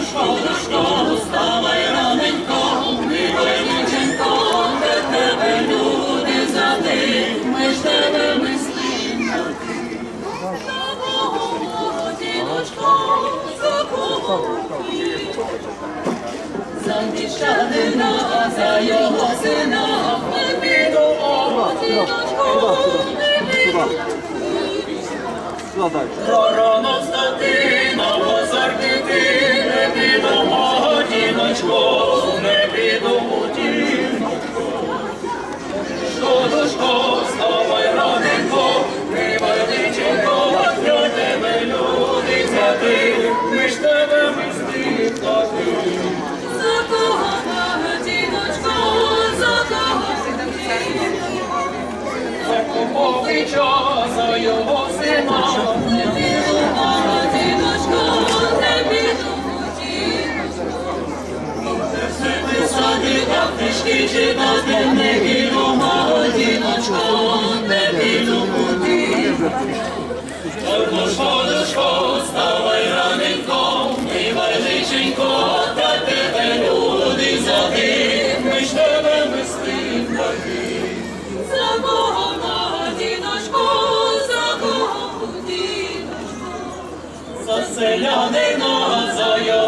Пушко, пушко, вставай раненько, ми воєнченко, де тебе люди зади, ми ж тебе мислимо. За міщанина, за його сина, ми підемо, стати на возорі. Діночко, так книжки читати, не піду, діночко, не піду, діночко. Душко, душко, вставай раненько, мивай личенько, та тебе люди взяти, ми ж тебе мисли плати. За кого, діночко, за кого, діночко, за селянина, за його